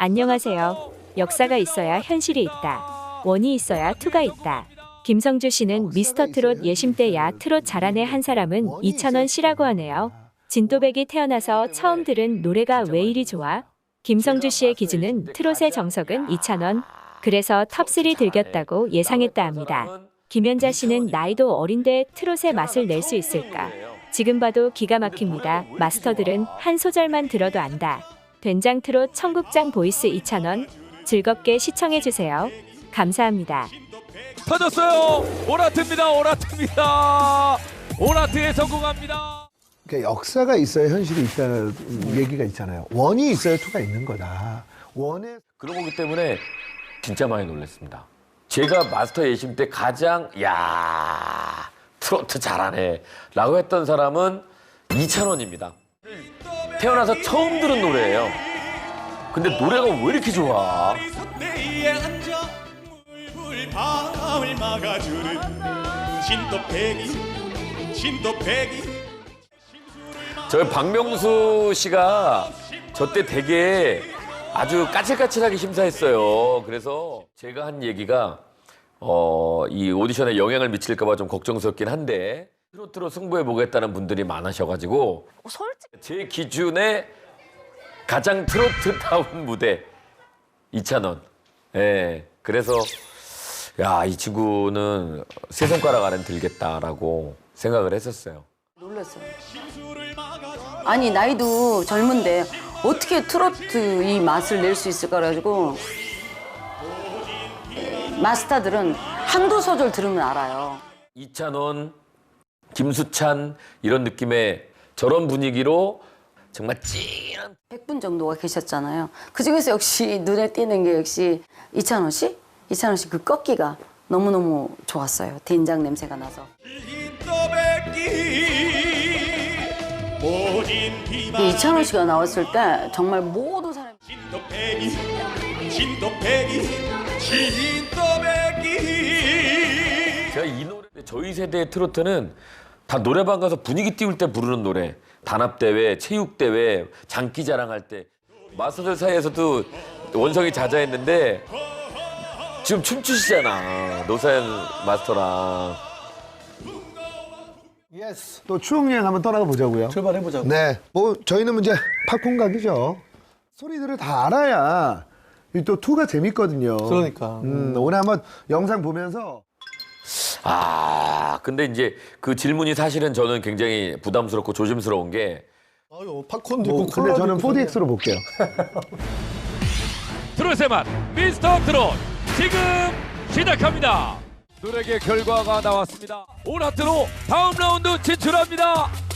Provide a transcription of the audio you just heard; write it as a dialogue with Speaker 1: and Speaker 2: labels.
Speaker 1: 안녕하세요. 역사가 있어야 현실이 있다. 원이 있어야 투가 있다. 김성주 씨는 미스터 트롯 예심 때 야 트롯 잘하네 한 사람은 이찬원 씨라고 하네요. 진또백이 태어나서 처음 들은 노래가 왜 이리 좋아? 김성주 씨의 기준은 트롯의 정석은 이찬원. 그래서 탑3 들겼다고 예상했다 합니다. 김연자 씨는 나이도 어린데 트롯의 맛을 낼 수 있을까? 지금 봐도 기가 막힙니다. 마스터들은 한 소절만 들어도 안다. 된장 트롯 청국장 보이스 이찬원 즐겁게 시청해 주세요. 감사합니다.
Speaker 2: 터졌어요. 오라트입니다. 오라트입니다. 오라트에 성공합니다.
Speaker 3: 그러니까 역사가 있어야 현실이 있다는 얘기가 있잖아요. 원이 있어야 투가 있는 거다. 원에
Speaker 4: 그런 거기 때문에 진짜 많이 놀랐습니다. 제가 마스터 예심 때 가장 야 트로트 잘하네 라고 했던 사람은 이찬원입니다. 태어나서 처음 들은 노래예요. 근데 노래가 왜 이렇게 좋아? 저희 박명수 씨가 저 때 되게 아주 까칠까칠하게 심사했어요. 그래서 제가 한 얘기가 어, 이 오디션에 영향을 미칠까봐 좀 걱정스럽긴 한데 트로트로 승부해 보겠다는 분들이 많으셔가지고 제 기준에 가장 트로트다운 무대 이찬원. 예. 그래서 야 이 친구는 세 손가락 안에 들겠다라고 생각을 했었어요.
Speaker 5: 놀랐어요. 아니 나이도 젊은데 어떻게 트로트 이 맛을 낼 수 있을까 그래가지고 에, 마스터들은 한두 소절 들으면 알아요.
Speaker 4: 이찬원, 김수찬 이런 느낌의 저런 분위기로 정말 찐한
Speaker 5: 100분 정도가 계셨잖아요. 그 중에서 역시 눈에 띄는 게 역시 이찬원 씨? 이찬원 씨그 꺾기가 너무너무 좋았어요. 된장 냄새가 나서. 그 이찬원 씨가 나왔을 때 정말 모든 사람이
Speaker 4: 제가 이 노래 저희 세대의 트로트는 다 노래방 가서 분위기 띄울 때 부르는 노래 단합 대회, 체육 대회, 장기 자랑 할 때 마스터들 사이에서도 원성이 자자했는데 지금 춤추시잖아 노사연 마스터랑
Speaker 3: 예스. 또 추억 여행 한번 떠나가 보자고요.
Speaker 6: 출발해 보자고.
Speaker 3: 네. 뭐 저희는 이제 팝콘 각이죠. 소리들을 다 알아야 이또 투가 재밌거든요.
Speaker 6: 그러니까.
Speaker 3: 음, 오늘 한번 영상 보면서
Speaker 4: 아 근데 이제 그 질문이 사실은 저는 굉장히 부담스럽고 조심스러운 게
Speaker 6: 아유 팝콘도
Speaker 3: 뭐
Speaker 6: 있고
Speaker 3: 근데 저는
Speaker 6: 있고.
Speaker 3: 4DX로 볼게요.
Speaker 2: 트롯의 맛 미스터 트롯 지금 시작합니다. 노래의 결과가 나왔습니다. 오라트로 다음 라운드 진출합니다.